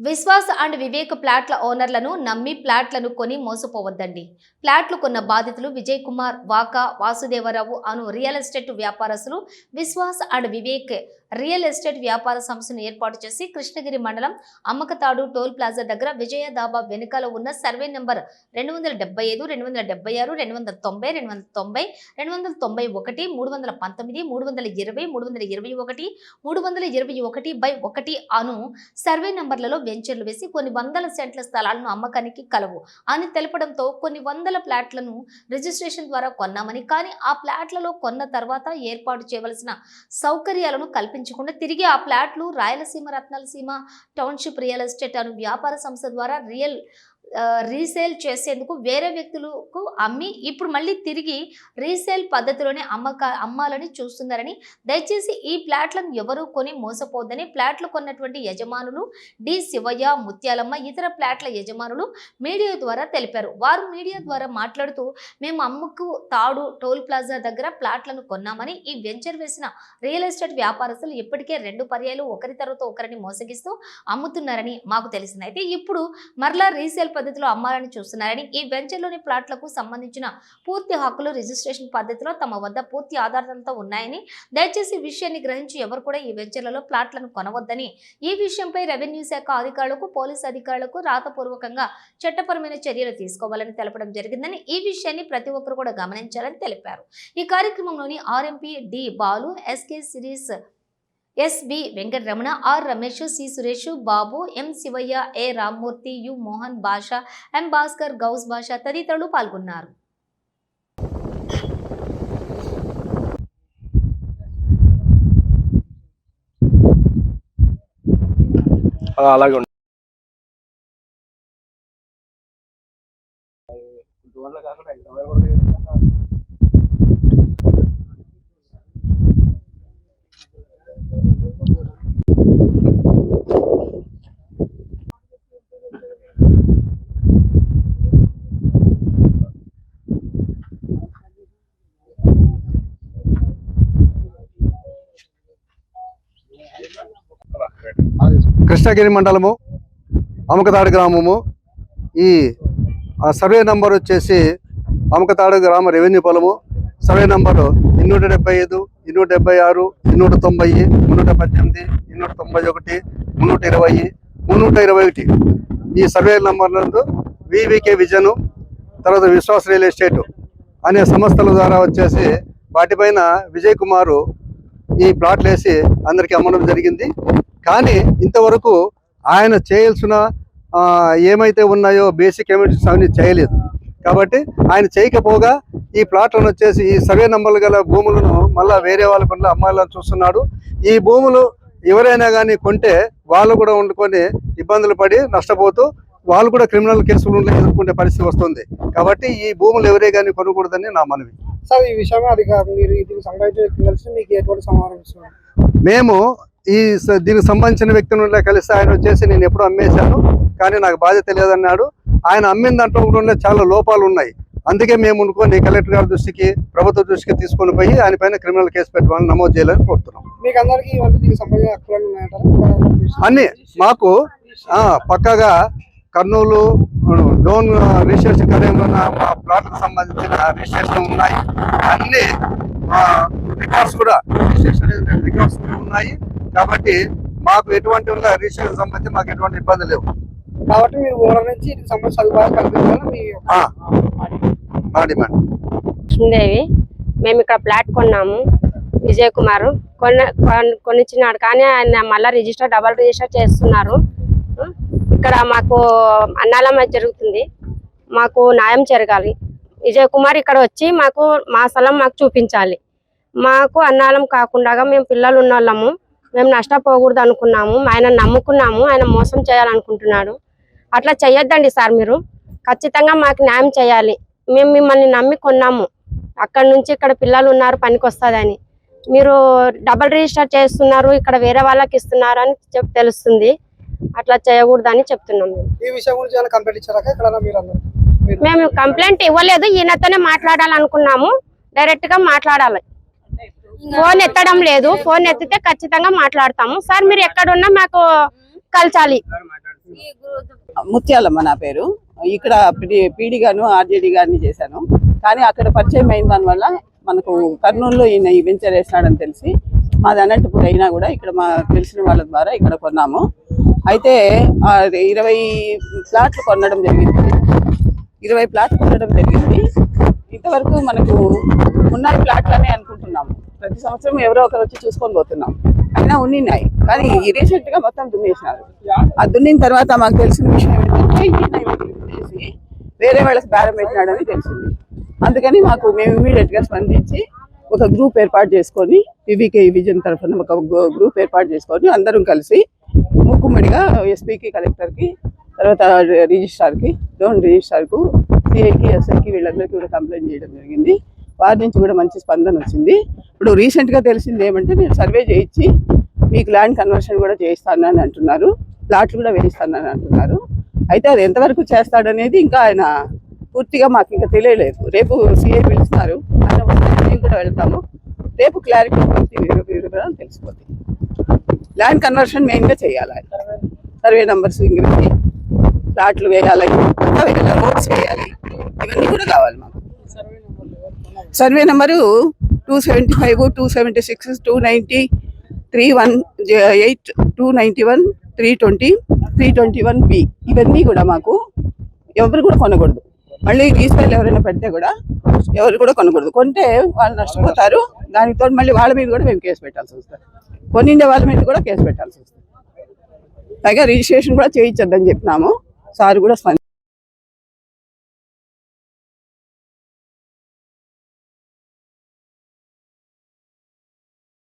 Vishwas and Vivek ప్లాట్ల ఓనర్లను నమ్మి ప్లాట్లను కొని మోసపోవద్దండి. ప్లాట్లు కొన్న బాధితులు విజయ్ కుమార్ వాకా వాసుదేవరావు అను రియల్ ఎస్టేట్ వ్యాపారస్తులు Vishwas and Vivek real estate వ్యాపార సంస్థను ఏర్పాటు చేసి కృష్ణగిరి మండలం అమ్మకతాడు టోల్ ప్లాజా దగ్గర విజయ దాబా వెనుకాల ఉన్న సర్వే నెంబర్ రెండు వందల డెబ్బై ఐదు రెండు వందల డెబ్బై ఆరు రెండు వందల తొంభై రెండు వందల తొంభై రెండు వందల తొంభై ఒకటి మూడు వందల పంతొమ్మిది మూడు వందల ఇరవై మూడు వందల ఇరవై ఒకటి మూడు వందల ఇరవై ఒకటి బై ఒకటి అను సర్వే నంబర్లలో వెంచర్లు వేసి కొన్ని వందల సెంట్ల స్థలాలను అమ్మకానికి కలవు. అని తెలపడంతో కొన్ని వందల ప్లాట్లను రిజిస్ట్రేషన్ ద్వారా కొన్నామని కానీ ఆ ప్లాట్లలో కొన్న తర్వాత ఏర్పాటు చేయవలసిన సౌకర్యాలను కల్పించకుండా తిరిగి ఆ ప్లాట్లు Rayalaseema Ratnalaseema township real estate అను వ్యాపార సంస్థ ద్వారా రియల్ రీసేల్ చేసేందుకు వేరే వ్యక్తులకు అమ్మి ఇప్పుడు మళ్ళీ తిరిగి రీసేల్ పద్ధతిలోనే అమ్మక అమ్మాలని చూస్తున్నారని దయచేసి ఈ ప్లాట్లను ఎవరూ కొని మోసపోద్దని ప్లాట్లు కొన్నటువంటి యజమానులు డి. శివయ్య ముత్యాలమ్మ ఇతర ప్లాట్ల యజమానులు మీడియా ద్వారా తెలిపారు. వారు మీడియా ద్వారా మాట్లాడుతూ మేము అమ్మకు తాడు టోల్ ప్లాజా దగ్గర ప్లాట్లను కొన్నామని ఈ వెంచర్ వేసిన రియల్ ఎస్టేట్ వ్యాపారస్తులు ఇప్పటికే రెండు పర్యాలు ఒకరి తర్వాత ఒకరిని మోసగిస్తూ అమ్ముతున్నారని మాకు తెలిసింది. అయితే ఇప్పుడు మరలా రీసేల్ పద్ధతిలో అమ్మాలని చూస్తున్నారని ఈ వెంచర్లోని ప్లాట్లకు సంబంధించిన పూర్తి హక్కులు రిజిస్ట్రేషన్ పద్ధతిలో తమ వద్ద పూర్తి ఆధారాలతో ఉన్నాయని దయచేసి విషయాన్ని గ్రహించి ఎవరు కూడా ఈ వెంచర్లలో ప్లాట్లను కొనవద్దని. ఈ విషయంపై రెవెన్యూ శాఖ అధికారులకు పోలీసు అధికారులకు రాతపూర్వకంగా చట్టపరమైన చర్యలు తీసుకోవాలని తెలపడం జరిగిందని ఈ విషయాన్ని ప్రతి ఒక్కరు కూడా గమనించాలని తెలిపారు. ఈ కార్యక్రమంలోని RMP D Balu SK series SB Venkataramana R Ramesh C Suresh Babu M Shivayya A Rammurthy U Mohan Basha M Bhaskar Ghouse Basha తదితరులు పాల్గొన్నారు. అలాగే కృష్ణగిరి మండలము అమకతాడు గ్రామము. ఈ సర్వే నంబర్ వచ్చేసి అమకతాడు గ్రామ రెవెన్యూ పొలము. సర్వే నంబరు ఇన్నూట డెబ్బై ఐదు ఇన్నూట డెబ్బై ఆరు ఇన్నూట తొంభై మున్నూట పద్దెనిమిది ఇన్నూట తొంభై ఒకటి మున్నూట ఇరవై మున్నూట ఇరవై ఒకటి. ఈ సర్వే నంబర్ నందు వివికే విజను తర్వాత విశ్వాస్ రియల్ ఎస్టేట్ అనే సంస్థల ద్వారా వచ్చేసి వాటిపైన విజయ్ కుమారు ఈ ప్లాట్లు వేసి అందరికీ అమ్మడం జరిగింది. కానీ ఇంతవరకు ఆయన చేయాల్సిన ఏమైతే ఉన్నాయో బేసిక్ ఎమినిటీస్ అవన్నీ చేయలేదు. కాబట్టి ఆయన చేయకపోగా ఈ ప్లాట్లను వచ్చేసి ఈ సర్వే నంబర్లు గల భూములను మళ్ళా వేరే వాళ్ళ పనులు అమ్మాలని చూస్తున్నాడు. ఈ భూములు ఎవరైనా కానీ కొంటే వాళ్ళు కూడా వండుకొని ఇబ్బందులు పడి నష్టపోతూ వాళ్ళు కూడా క్రిమినల్ కేసులు ఎదుర్కొనే పరిస్థితి వస్తుంది. కాబట్టి ఈ భూములు ఎవరే కానీ కొనకూడదని నా మనవి. సార్ ఈ విషయమే అది కాదు మీరు దీనికి సంబంధించిన మీకు ఎటువంటి ఇస్తున్నారు? మేము ఈ దీనికి సంబంధించిన వ్యక్తిని కలిసి ఆయన వచ్చేసి నేను ఎప్పుడు అమ్మేశాను. కానీ నాకు బాధ్యత లేదన్నాడు. ఆయన అమ్మిన దాంట్లో కూడా చాలా లోపాలు ఉన్నాయి. అందుకే మేము అనుకోని కలెక్టర్ గారి దృష్టికి ప్రభుత్వ దృష్టికి తీసుకొని పోయి ఆయన పైన క్రిమినల్ కేసు పెట్టాలని నమోదు చేయాలని కోరుతున్నాం. అన్ని మాకు పక్కగా కర్నూలు లోన్ రిజిస్ట్రేషన్ కార్యంలో మా ప్లాట్లకు సంబంధించిన రిజిస్ట్రేషన్ ఉన్నాయి. అన్ని రికార్డ్స్ కూడా రిజిస్ట్రేషన్ రికార్డ్స్ ఉన్నాయి. కాబట్టి మాకు ఎటువంటి ఉన్న రిజిస్ట్రేషన్ సంబంధించి మాకు ఎటువంటి ఇబ్బంది లేవు. కాబట్టి మీరు నుంచి సదుపాయాలు కల్పించాలని మీ ఆ, మా డిమాండ్. లక్ష్మీదేవి మేము ఇక్కడ ప్లాట్ కొన్నాము విజయ్ కుమార్. కొన్న కొన్- కొనిచ్చినాడు కానీ ఆయన మళ్ళీ రిజిస్టర్ డబల్ రిజిస్టర్ చేస్తున్నారు? ఇక్కడ మాకు అన్నాలమ్మ జరుగుతుంది. మాకు న్యాయం జరగాలి. విజయ్ కుమార్ ఇక్కడ వచ్చి మాకు మా స్థలం మాకు చూపించాలి. మాకు అన్నాలం కాకుండా మేము పిల్లలు ఉన్న వాళ్ళము మేము నష్టపోకూడదు అనుకున్నాము ఆయన నమ్ముకున్నాము. ఆయన మోసం చేయాలనుకుంటున్నాడు. అట్లా చెయ్యొద్దండి సార్ మీరు. ఖచ్చితంగా మాకు న్యాయం చేయాలి. మేము మిమ్మల్ని నమ్మి కొన్నాము. అక్కడ నుంచి ఇక్కడ పిల్లలు ఉన్నారు పనికి వస్తుందని మీరు డబల్ రిజిస్టర్ చేస్తున్నారు ఇక్కడ వేరే వాళ్ళకి ఇస్తున్నారు అని చెప్ తెలుస్తుంది. అట్లా చేయకూడదని చెప్తున్నాం మేము. ఈ విషయం గురించి ఏమైనా కంప్లైంట్ ఇచ్చారా? ఇక్కడ మీరు అందరూ మీరు మేము కంప్లైంట్ ఇవ్వలేదు. ఈయనతోనే మాట్లాడాలనుకున్నాము. డైరెక్ట్గా మాట్లాడాలి ఫోన్ ఎత్తడం లేదు. ఫోన్ ఎత్తితే ఖచ్చితంగా మాట్లాడతాము. సార్ మీరు ఎక్కడున్నా మాకు కలచాలి. ముత్యాలమ్మ నా పేరు. ఇక్కడ పీడి గాను ఆర్జేడి గారిని చేశాను. కానీ అక్కడ పరిచయం అయిన దానివల్ల మనకు కర్నూలులో ఈయన ఈ వెంచర్ వేసినాడని తెలిసి మాది అనంతపురం అయినా కూడా ఇక్కడ మా తెలిసిన వాళ్ళ ద్వారా ఇక్కడ కొన్నాము. అయితే ఇరవై ప్లాట్లు కొనడం జరిగింది. ఇరవై ప్లాట్లు కొనడం జరిగింది. ఇంతవరకు మనకు ఉన్న ప్లాట్లనే అనుకుంటున్నాము. ప్రతి సంవత్సరం ఎవరో ఒకరు వచ్చి చూసుకొని పోతున్నాం. అయినా ఉన్నాయి కానీ ఈ రీసెంట్గా మొత్తం దున్నేసినారు. ఆ దున్నిన తర్వాత మాకు తెలిసిన విషయం ఏంటంటే వేరే వాళ్ళకి బేరం పెట్టినాడని తెలిసింది. అందుకని మాకు మేము ఇమీడియట్గా స్పందించి ఒక గ్రూప్ ఏర్పాటు చేసుకొని వివికే విజన్ తరఫున ఒక గ్రూప్ ఏర్పాటు చేసుకొని అందరం కలిసి ముక్కుమ్మడిగా ఎస్పీకి కలెక్టర్కి తర్వాత రిజిస్ట్రార్కి లోన్ రిజిస్ట్రార్కు సిఐకి ఎస్ఐకి వీళ్ళందరికీ కూడా కంప్లైంట్ చేయడం జరిగింది. వారి నుంచి కూడా మంచి స్పందన వచ్చింది. ఇప్పుడు రీసెంట్గా తెలిసింది ఏమంటే నేను సర్వే చేయించి మీకు ల్యాండ్ కన్వర్షన్ కూడా చేయిస్తానని అంటున్నారు. ప్లాట్లు కూడా వేయిస్తానని అంటున్నారు. అయితే అది ఎంతవరకు చేస్తాడనేది ఇంకా ఆయన పూర్తిగా మాకు ఇంకా తెలియలేదు. రేపు సీఏ పిలుస్తారు. ఆయన వస్తే మేము కూడా వెళ్తాము. రేపు క్లారిటీ వివరాలు తెలిసిపోతాయి. ల్యాండ్ కన్వర్షన్ మెయిన్గా చేయాలి ఆయన. సర్వే నంబర్స్ ఇంగ్లీష్ ప్లాట్లు వేయాలి రోడ్స్ వేయాలి. ఇవన్నీ కూడా కావాలి మాకు. Survey number two seventy five two seventy six two ninety three one eight two ninety one three twenty three twenty one B. ఇవన్నీ కూడా మాకు ఎవరు కూడా కొనకూడదు. మళ్ళీ రీసేల్ ఎవరైనా పెడితే కూడా ఎవరు కూడా కొనకూడదు. కొంటే వాళ్ళు నష్టపోతారు. దానితో మళ్ళీ వాళ్ళ మీద కూడా మేము కేసు పెట్టాల్సి వస్తుంది. కొనిండే వాళ్ళ మీద కూడా కేసు పెట్టాల్సి వస్తుంది. పైగా రిజిస్ట్రేషన్ కూడా చేయించొద్దని చెప్పినాము. సార్ కూడా